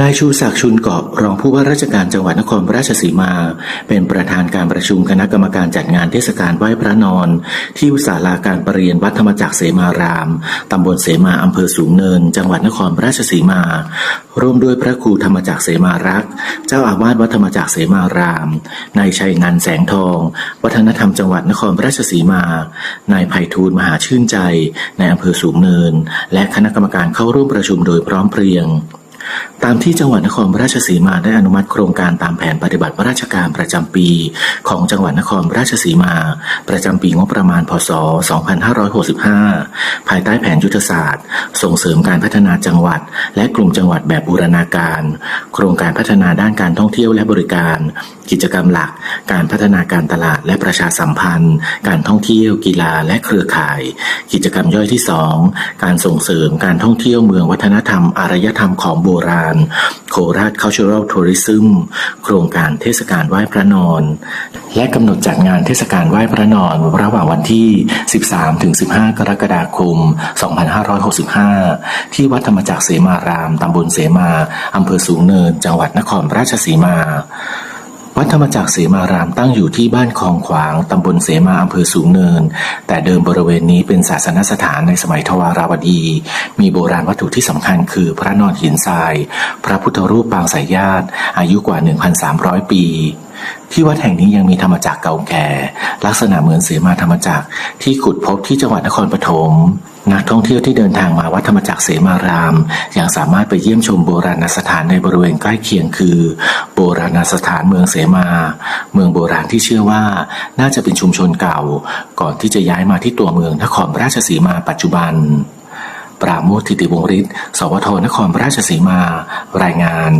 นายชูศักดิ์ชุนเกาะรองผู้ว่าราชการจังหวัดนครราชสีมา เป็นประธานการประชุมคณะกรรมการจัดงานเทศกาลไหว้พระนอน ที่ศาลาการประเรียนวัดธรรมจักรเสมาราม ตำบลเสมาอำเภอสูงเนิน จังหวัดนครราชสีมา ร่วมด้วยพระครูธรรมจักรเสมารักษ์เจ้าอาวาสวัดธรรมจักรเสมารามนายชัยนันแสงทอง วัฒนธรรมจังหวัดนครราชสีมานายไผ่ทูลมหาชื่นใจในอำเภอสูงเนิน และคณะกรรมการเข้าร่วมประชุมโดยพร้อมเพรียง ตามที่จังหวัดนครราชสีมาได้อนุมัติโครงการตามแผนปฏิบัติราชการประจำปี ของจังหวัดนครราชสีมา ประจำปีงบประมาณ พศ 2565 ภายใต้แผนยุทธศาสตร์ ส่งเสริมการพัฒนาจังหวัด และกลุ่มจังหวัดแบบบูรณาการ โครงการพัฒนาด้านการท่องเที่ยวและบริการ กิจกรรมหลัก การพัฒนาการตลาดและประชาสัมพันธ์ การท่องเที่ยว กีฬาและเครือข่าย กิจกรรมย่อยที่ 2 การส่งเสริมการท่องเที่ยวเมืองวัฒนธรรมอารยธรรมของโบราณ โคราช Cultural Tourism โครงการเทศกาลไหว้พระนอน และกำหนดจัดงานเทศกาลไหว้พระนอน ระหว่างวันที่ 13-15 กรกฎาคม 2565 ที่วัดธรรมจักรเสมาราม ตำบลเสมา อำเภอสูงเนิน จังหวัดนครราชสีมา วัดธรรมจักรเสมารามตั้งอยู่ที่บ้านคลองขวาง ตำบลเสมาอำเภอสูงเนิน แต่เดิมบริเวณนี้เป็นศาสนสถานในสมัยทวาราวดี มีโบราณวัตถุที่สำคัญคือพระนอนหินทราย พระพุทธรูปปางสายญาติ อายุกว่า 1,300 ปี ที่วัดแห่งนี้ยังมีธรรมจักรเก่าแก่ ลักษณะเหมือนเสมาธรรมจักรที่ขุดพบที่จังหวัดนครปฐม นักท่องเที่ยวที่เดินทางมาวัดธรรมจักรเสมาราม ยังสามารถไปเยี่ยมชมโบราณสถานในบริเวณใกล้เคียงคือ โบราณสถานเมืองเสมา เมืองโบราณที่เชื่อว่า น่าจะเป็นชุมชนเก่า ก่อนที่จะย้ายมาที่ตัวเมืองนครราชสีมาปัจจุบัน ปราโมทธิติวงฤทธิ์สวทนครราชสีมา รายงาน